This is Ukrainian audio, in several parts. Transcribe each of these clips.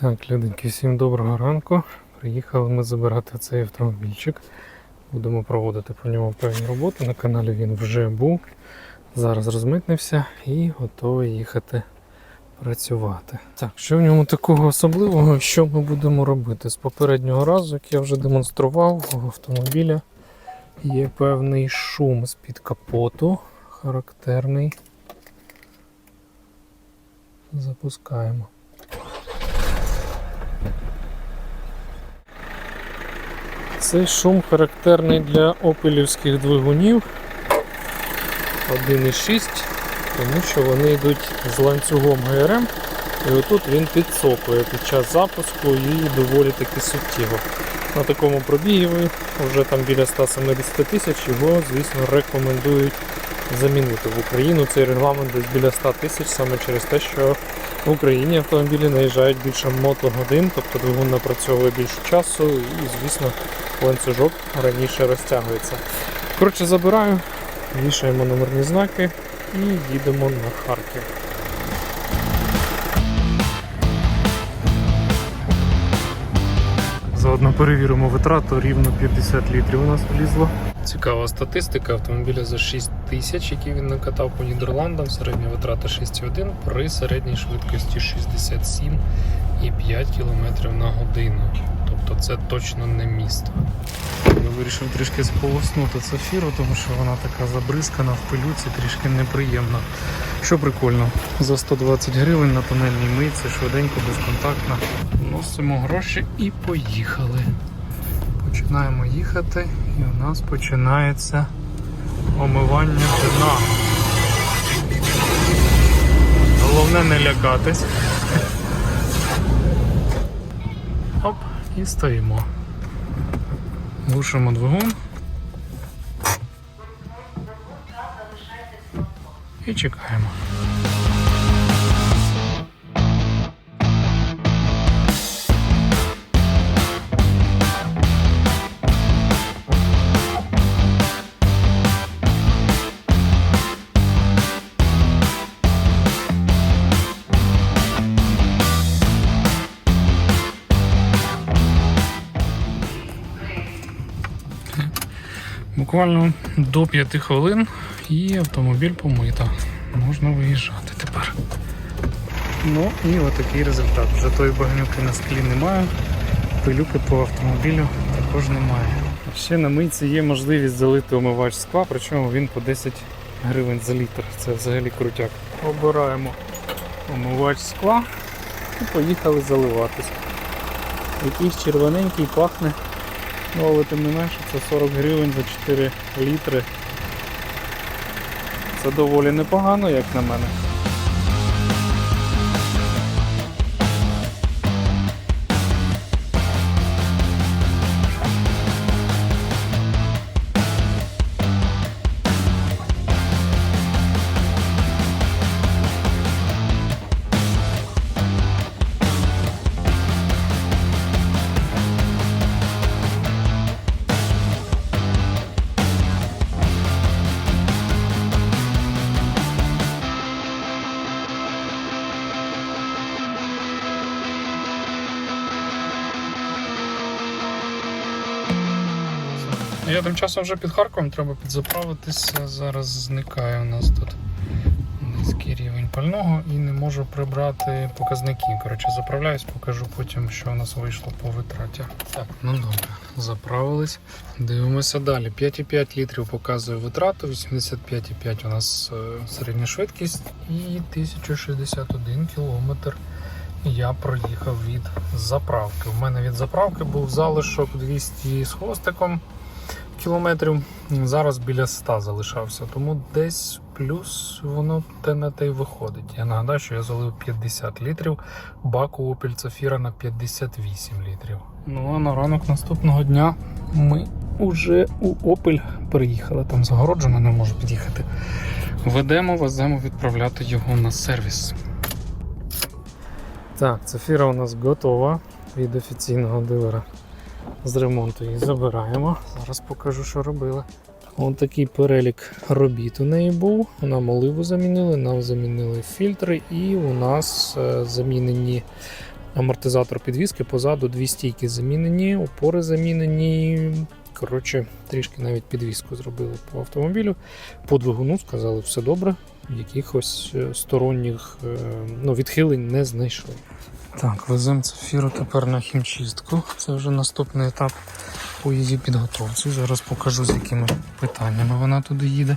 Так, люденьки, всім доброго ранку. Приїхали ми забирати цей автомобільчик. Будемо проводити по ньому певні роботи. На каналі він вже був. Зараз розмитнився і готовий їхати працювати. Так, що в ньому такого особливого, що ми будемо робити? З попереднього разу, як я вже демонстрував, у автомобіля є певний шум з-під капоту, характерний. Запускаємо. Цей шум характерний для опелівських двигунів 1.6, тому що вони йдуть з ланцюгом ГРМ, і отут він підсокує під час запуску і доволі таки суттєво. На такому пробігі вже там біля 170 тисяч його, звісно, рекомендують замінити в Україну. Цей регламент десь біля 100 тисяч саме через те, що в Україні автомобілі наїжджають більше мотогодин, тобто двигун напрацьовує більше часу і, звісно, ланцюжок раніше розтягується. Коротше, забираю, вішаємо номерні знаки і їдемо на Харків. Заодно перевіримо витрату, рівно 50 літрів у нас влізло. Цікава статистика автомобіля за 6 тисяч, який він накатав по Нідерландам. Середня витрата 6,1 при середній швидкості 67,5 км на годину. Тобто це точно не місто. Я вирішив трішки сполоснути цефіру, тому що вона така забризкана в пилюці, трішки неприємна. Що прикольно, за 120 гривень на тонельній мийці, швиденько, безконтактно. Носимо гроші і поїхали. Починаємо їхати, і у нас починається омивання дна. Головне не лякатись. Оп, і стоїмо. Глушимо двигун. І чекаємо. Буквально до 5 хвилин і автомобіль помито. Можна виїжджати тепер. Ну і отакий результат. Вже тої багнюки на склі немає, пилюки по автомобілю також немає. Ще на мийці є можливість залити омивач скла, причому він по 10 гривень за літр. Це взагалі крутяк. Обираємо омивач скла і поїхали заливатись. Якийсь червоненький пахне. Ну, але тим не менше це 40 гривень за 4 літри. Це доволі непогано, як на мене. Я тим часом вже під Харковом, треба підзаправитися. Зараз зникає у нас тут низький рівень пального і не можу прибрати показники. Коротше, заправляюсь, покажу потім, що у нас вийшло по витраті. Так, ну добре, заправились. Дивимося далі. 5,5 літрів показує витрату, 85,5 у нас е, середня швидкість і 1061 кілометр я проїхав від заправки. У мене від заправки був залишок 200 з хвостиком кілометрів. Зараз біля 100 залишався, тому десь плюс воно те на те й виходить. Я нагадаю, що я залив 50 літрів, баку Opel Zafira на 58 літрів. Ну а на ранок наступного дня ми уже у Opel приїхали. Там загороджено, не можу під'їхати. Ведемо, веземо відправляти його на сервіс. Так, Цефіра у нас готова від офіційного дилера з ремонту її забираємо. Зараз покажу, що робили. Ось такий перелік робіт у неї був. Нам оливу замінили, нам замінили фільтри, і у нас е, замінені амортизатор підвіски, позаду дві стійки замінені, опори замінені. Коротше, трішки навіть підвіску зробили по автомобілю. По двигуну сказали, все добре, якихось е, сторонніх е, ну, відхилень не знайшли. Так, веземо цифіру тепер на хімчистку. Це вже наступний етап по її підготовці. Зараз покажу, з якими питаннями вона туди їде.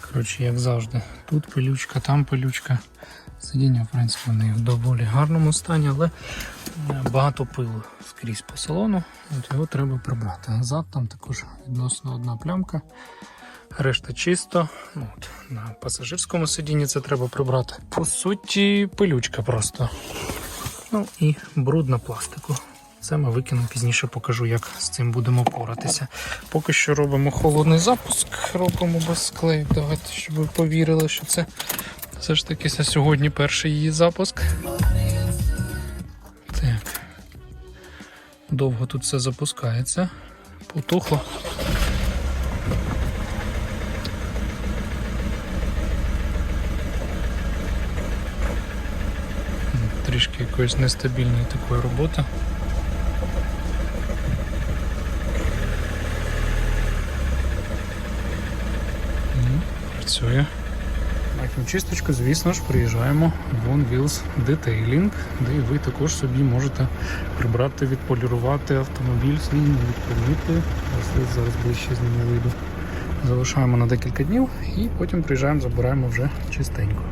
Коротше, як завжди, тут пилючка, там пилючка. Сидіння, в принципі, вони в доволі гарному стані, але е, багато пилу скрізь по салону. От його треба прибрати. Назад там також відносно одна плямка. Решта чисто. Ну, от, на пасажирському сидінні це треба прибрати. По суті, пилючка просто. Ну і бруд на пластику. Це ми викинемо пізніше, покажу, як з цим будемо поратися. Поки що робимо холодний запуск, робимо без склею. Давайте, щоб ви повірили, що це все ж таки сьогодні перший її запуск. Так. Довго тут все запускається. Потухло. Трішки якоїсь нестабільної такої роботи. Працює. На хімчисточку, звісно ж, приїжджаємо в One Wheels Detailing, де ви також собі можете прибрати, відполірувати автомобіль свій, відпомити. Ось зараз ближче з ними вийду. Залишаємо на декілька днів і потім приїжджаємо, забираємо вже чистенько.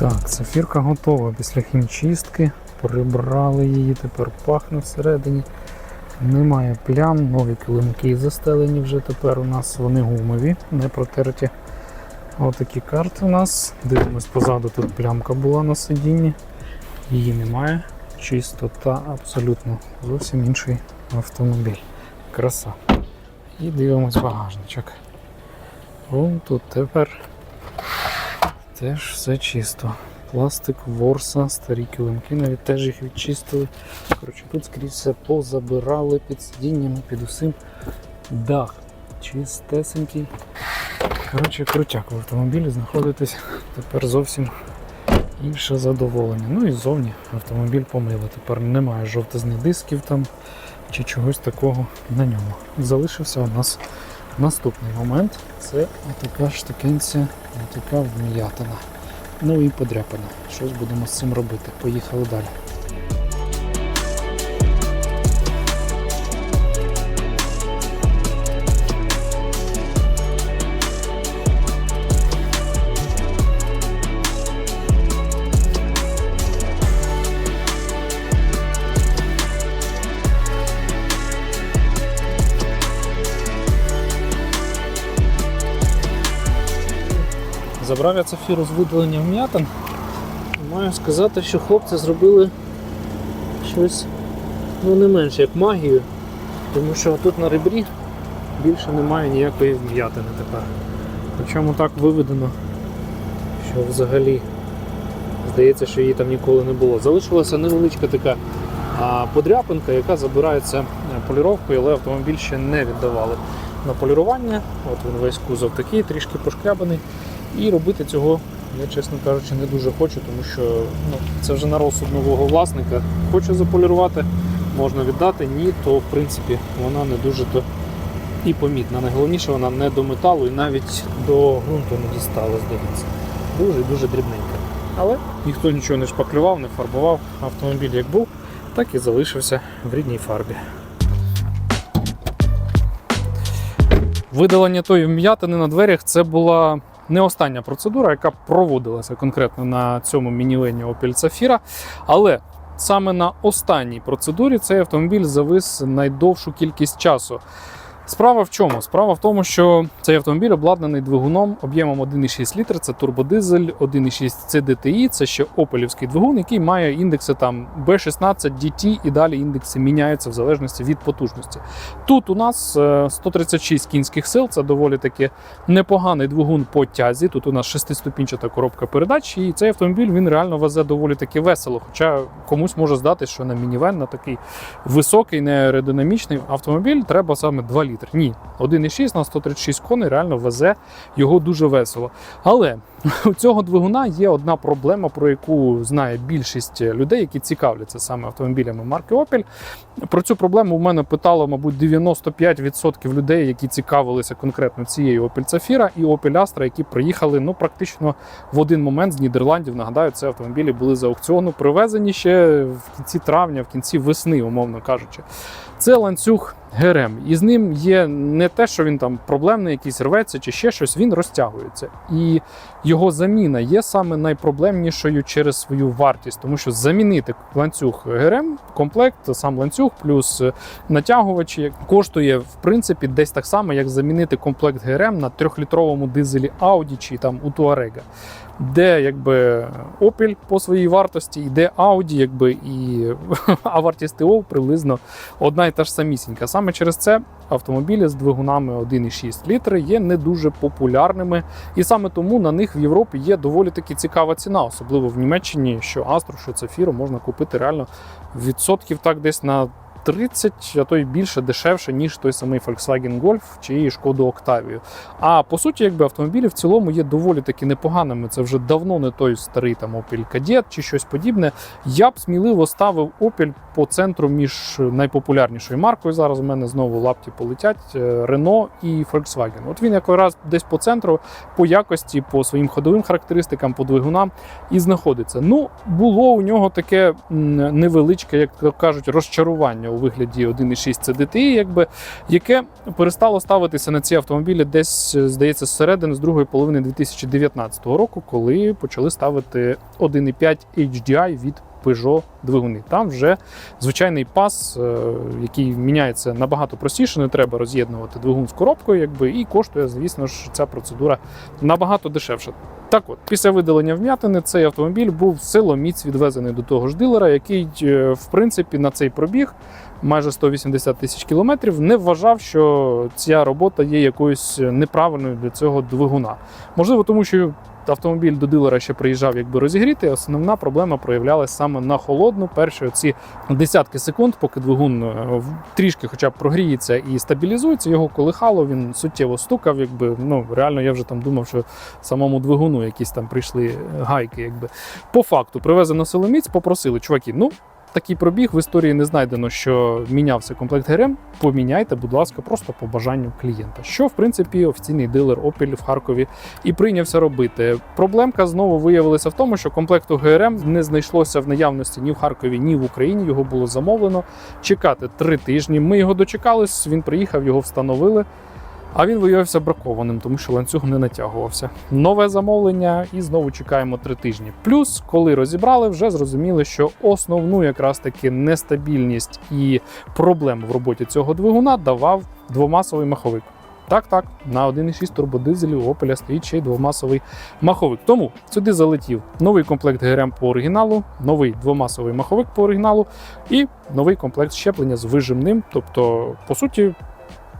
Так, цифірка готова після хімчистки. Прибрали її, тепер пахне всередині. Немає плям, нові килимки застелені вже тепер у нас, вони гумові, не протерті. Отакі карти у нас. Дивимось позаду, тут плямка була на сидінні. Її немає. Чистота абсолютно зовсім інший автомобіль. Краса. І дивимось багажничок. О, тут тепер теж все чисто. Пластик, ворса, старі килимки, навіть теж їх відчистили. Коротше, тут скрізь все позабирали під сидіннями, під усім. Дах чистесенький. Коротше, крутяк в автомобілі знаходитись тепер зовсім інше задоволення. Ну і ззовні автомобіль помили. Тепер немає жовтизних дисків там чи чогось такого на ньому. Залишився у нас наступний момент. Це така штукенця, така вм'ятина. Ну і подряпана. Щось будемо з цим робити. Поїхали далі. Забрав я цифіру з видалення вм'ятин. Маю сказати, що хлопці зробили щось ну, не менше як магію, тому що тут на ребрі більше немає ніякої вм'ятини тепер. Причому так виведено, що взагалі здається, що її там ніколи не було. Залишилася невеличка така подряпинка, яка забирається е, поліровкою, але автомобіль ще не віддавали на полірування. От він весь кузов такий, трішки пошкрябаний. І робити цього я, чесно кажучи, не дуже хочу, тому що ну, це вже на розсуд нового власника. Хоче заполірувати, можна віддати, ні, то в принципі вона не дуже то і помітна. Найголовніше, вона не до металу і навіть до ґрунту не дістала, здається. Дуже дуже дрібненька. Але ніхто нічого не шпаклював, не фарбував. Автомобіль як був, так і залишився в рідній фарбі. Видалення тої вм'ятини на дверях це була не остання процедура, яка проводилася конкретно на цьому мінілені Opel Zafira. Але саме на останній процедурі цей автомобіль завис найдовшу кількість часу. Справа в чому? Справа в тому, що цей автомобіль обладнаний двигуном об'ємом 1,6 літр, це турбодизель, 1,6 це DTI, це ще опелівський двигун, який має індекси там B16, DT і далі індекси міняються в залежності від потужності. Тут у нас е, 136 кінських сил, це доволі таки непоганий двигун по тязі. Тут у нас шестиступінчата коробка передач, і цей автомобіль він реально везе доволі таки весело. Хоча комусь може здатись, що на мінівен, на такий високий, не аеродинамічний автомобіль треба саме 2 літри. Літр. Ні, 1,6 на 136 коней реально везе його дуже весело. Але у цього двигуна є одна проблема, про яку знає більшість людей, які цікавляться саме автомобілями марки Opel. Про цю проблему у мене питало, мабуть, 95% людей, які цікавилися конкретно цією Opel Zafira і Opel Astra, які приїхали ну практично в один момент з Нідерландів. Нагадаю, це автомобілі були з аукціону привезені ще в кінці травня, в кінці весни, умовно кажучи. Це ланцюг ГРМ. І з ним є не те, що він там проблемний, якийсь рветься чи ще щось, він розтягується. І його заміна є саме найпроблемнішою через свою вартість, тому що замінити ланцюг ГРМ, комплект, сам ланцюг плюс е, натягувачі коштує в принципі десь так само, як замінити комплект ГРМ на трьохлітровому дизелі Audi чи там у Touareg. Де якби Opel по своїй вартості, і де Audi, якби і а вартість ТО приблизно одна і та ж самісінька. Саме через це автомобілі з двигунами 1,6 літри є не дуже популярними, і саме тому на них в Європі є доволі таки цікава ціна, особливо в Німеччині, що Astra, що Цефіру можна купити реально відсотків так десь на 30, а то й більше дешевше, ніж той самий Volkswagen Golf чи Шкоду Octavia. А по суті, якби автомобілі в цілому є доволі таки непоганими. Це вже давно не той старий там Opel Kadett чи щось подібне. Я б сміливо ставив Opel по центру між найпопулярнішою маркою. Зараз у мене знову лапті полетять е, Renault і Volkswagen. От він якраз десь по центру, по якості, по своїм ходовим характеристикам, по двигунам і знаходиться. Ну, було у нього таке невеличке, як кажуть, розчарування у вигляді 1.6 CDT, якби яке перестало ставитися на ці автомобілі десь, здається, зсередини з другої половини 2019 року, коли почали ставити 1.5 HDI від Peugeot двигуни. Там вже звичайний пас, е, який міняється набагато простіше, не треба роз'єднувати двигун з коробкою, якби і коштує, звісно ж, ця процедура набагато дешевше. Так от, після видалення вм'ятини цей автомобіль був силоміць відвезений до того ж дилера, який, е, в принципі, на цей пробіг майже 180 тисяч кілометрів не вважав, що ця робота є якоюсь неправильною для цього двигуна. Можливо, тому що автомобіль до дилера ще приїжджав якби розігріти. Основна проблема проявлялася саме на холодну. Перші ці десятки секунд, поки двигун е, трішки, хоча б прогріється і стабілізується, його колихало, він суттєво стукав. Якби ну реально я вже там думав, що самому двигуну якісь там прийшли гайки. Якби по факту привезено силоміць, попросили чуваки. Ну такий пробіг в історії не знайдено, що мінявся комплект ГРМ. Поміняйте, будь ласка, просто по бажанню клієнта. Що в принципі офіційний дилер Opel в Харкові і прийнявся робити. Проблемка знову виявилася в тому, що комплекту ГРМ не знайшлося в наявності ні в Харкові, ні в Україні. Його було замовлено. Чекати три тижні. Ми його дочекались. Він приїхав, його встановили. А він виявився бракованим, тому що ланцюг не натягувався. Нове замовлення, і знову чекаємо три тижні. Плюс, коли розібрали, вже зрозуміли, що основну якраз таки нестабільність і проблему в роботі цього двигуна давав двомасовий маховик. Так, так, на 1,6 турбодизелі у Opel стоїть ще й двомасовий маховик. Тому сюди залетів новий комплект ГРМ по оригіналу, новий двомасовий маховик по оригіналу і новий комплект щеплення з вижимним. Тобто, по суті,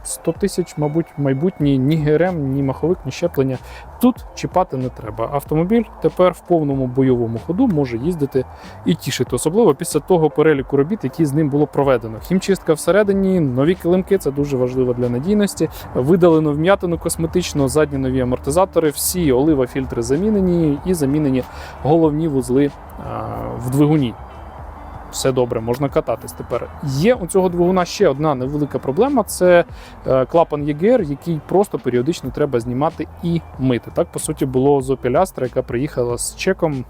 100 тисяч, мабуть, майбутній ні ГРМ, ні маховик, ні щеплення тут чіпати не треба. Автомобіль тепер в повному бойовому ходу може їздити і тішити, особливо після того переліку робіт, які з ним було проведено. Хімчистка всередині, нові килимки це дуже важливо для надійності. Видалено вм'ятину косметично, задні нові амортизатори, всі олива фільтри замінені і замінені головні вузли в двигуні. Все добре, можна кататись тепер. Є у цього двигуна ще одна невелика проблема: це е, клапан ЄГР, який просто періодично треба знімати і мити. Так, по суті, було з Opel яка приїхала з чеком.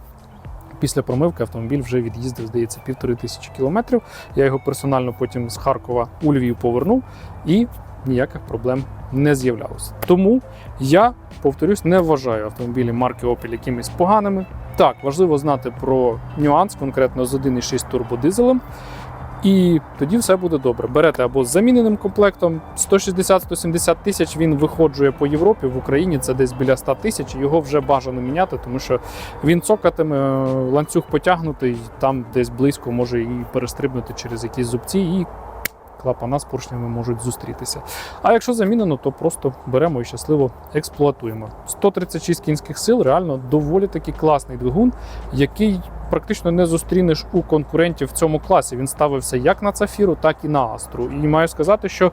Після промивки автомобіль вже від'їздив, здається, півтори тисячі кілометрів. Я його персонально потім з Харкова у Львів повернув і ніяких проблем не з'являлося. Тому я повторюсь, не вважаю автомобілі марки Opel якимись поганими. Так, важливо знати про нюанс конкретно з 1,6 турбодизелем. І тоді все буде добре. Берете або з заміненим комплектом 160-170 тисяч він виходжує по Європі. В Україні це десь біля 100 тисяч. Його вже бажано міняти, тому що він цокатиме, ланцюг потягнутий, там десь близько може і перестрибнути через якісь зубці, і клапана з поршнями можуть зустрітися. А якщо замінено, то просто беремо і щасливо експлуатуємо. 136 кінських сил реально доволі таки класний двигун, який практично не зустрінеш у конкурентів в цьому класі. Він ставився як на Цафіру, так і на Астру. І маю сказати, що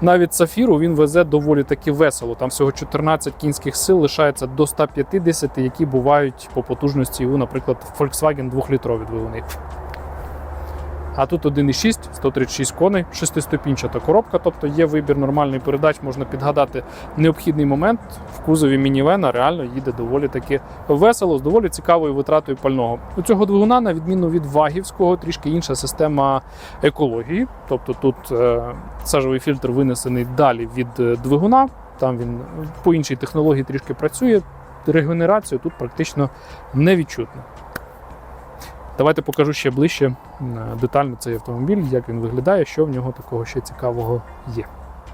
навіть Сафіру він везе доволі таки весело. Там всього 14 кінських сил лишається до 150, які бувають по потужності у, наприклад, Volkswagen 2-літрові двигуни. А тут 1,6, 136 коней, шестиступінчата коробка, тобто є вибір нормальний передач, можна підгадати необхідний момент. В кузові мінівена реально їде доволі таки весело, з доволі цікавою витратою пального. У цього двигуна, на відміну від вагівського, трішки інша система екології. Тобто тут е, сажовий фільтр винесений далі від е, двигуна. Там він по іншій технології трішки працює. Регенерацію тут практично не відчутно. Давайте покажу ще ближче детально цей автомобіль, як він виглядає, що в нього такого ще цікавого є.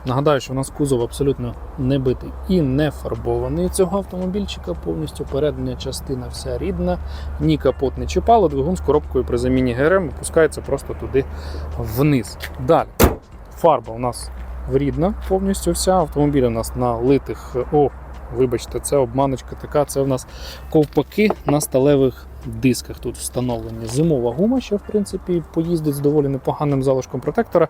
Нагадаю, що у нас кузов абсолютно не битий і не фарбований цього автомобільчика. Повністю передня частина вся рідна, ні капот не чіпало, двигун з коробкою при заміні ГРМ опускається просто туди вниз. Далі фарба у нас рідна повністю вся. Автомобіль у нас на литих. О, вибачте, це обманочка така. Це у нас ковпаки на сталевих дисках тут встановлені. Зимова гума, що в принципі поїздить з доволі непоганим залишком протектора.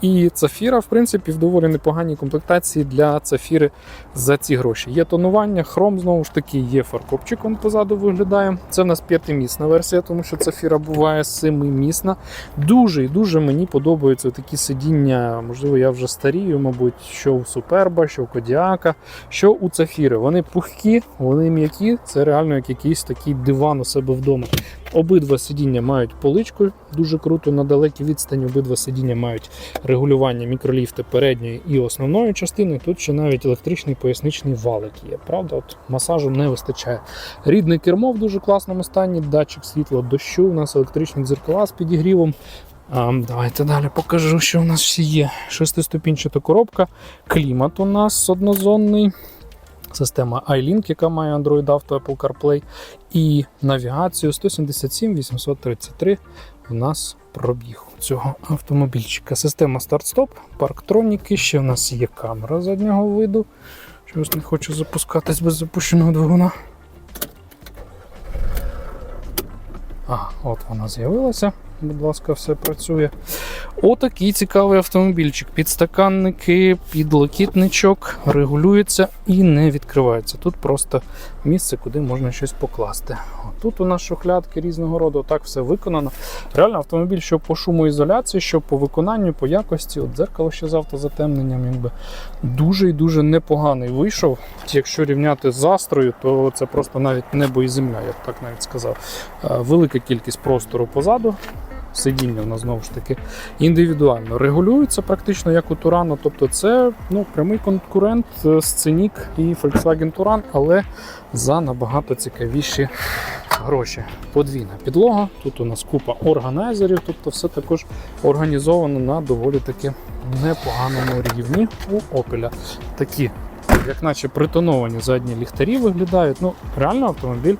І цафіра, в принципі, в доволі непоганій комплектації для цафіри за ці гроші. Є тонування, хром знову ж таки, є фаркопчик, он позаду виглядає. Це в нас п'ятимісна версія, тому що цафіра буває семимісна. Дуже і дуже мені подобаються такі сидіння. Можливо, я вже старію, мабуть, що у Суперба, що у Кодіака, що у Цафіри. Вони пухкі, вони м'які. Це реально як якийсь такий диван у себе вдома. Обидва сидіння мають поличку, дуже круто на далекій відстані. Обидва сидіння мають регулювання мікроліфти передньої і основної частини. Тут ще навіть електричний поясничний валик є. Правда, от масажу не вистачає. Рідне кермо в дуже класному стані, датчик світла дощу. У нас електричні дзеркала з підігрівом. Давайте далі покажу, що у нас ще є. Шестиступінчата коробка, клімат у нас однозонний. Система iLink, яка має Android Auto, Apple CarPlay, і навігацію 177 833 у нас пробіг цього автомобільчика. Система старт-стоп, парктроніки, ще в нас є камера заднього виду. Чогось не хочу запускатись без запущеного двигуна. Ага, от вона з'явилася. Будь ласка, все працює. Отакий цікавий автомобільчик. Підстаканники, підлокітничок, регулюється і не відкривається. Тут просто місце, куди можна щось покласти. Тут у нас шухлядки різного роду, так все виконано. Реально автомобіль, що по шумоізоляції, що по виконанню, по якості, от дзеркало ще з автозатемненням, якби дуже і дуже непоганий вийшов. Якщо рівняти з Астрою, то це просто навіть небо і земля, я б так навіть сказав. Е, Велика кількість простору позаду. Сидіння у нас знову ж таки індивідуально регулюється практично як у Турано. Тобто це ну, прямий конкурент Scenic і Volkswagen Touran, але за набагато цікавіші гроші. Подвійна підлога. Тут у нас купа органайзерів, тобто все також організовано на доволі таки непоганому рівні у Opel. Такі, як наче притоновані задні ліхтарі виглядають. Ну, реально автомобіль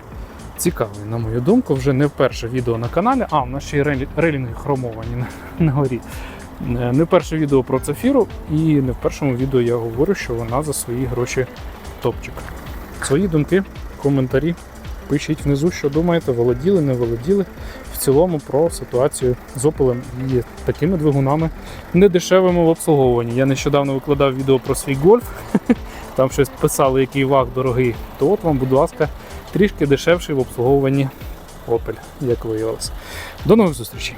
цікавий, на мою думку. Вже не вперше відео на каналі. А, у нас ще й релі- релінги хромовані на, на горі. Е, Не перше відео про Цафіру, і не в першому відео я говорю, що вона за свої гроші топчик. Свої думки, коментарі пишіть внизу, що думаєте, володіли, не володіли в цілому про ситуацію з Opel і такими двигунами недешевими в обслуговуванні. Я нещодавно викладав відео про свій гольф, там щось писали, який ваг дорогий. То от вам, будь ласка, трішки дешевший в обслуговуванні Opel, як виявилося. До нових зустрічей!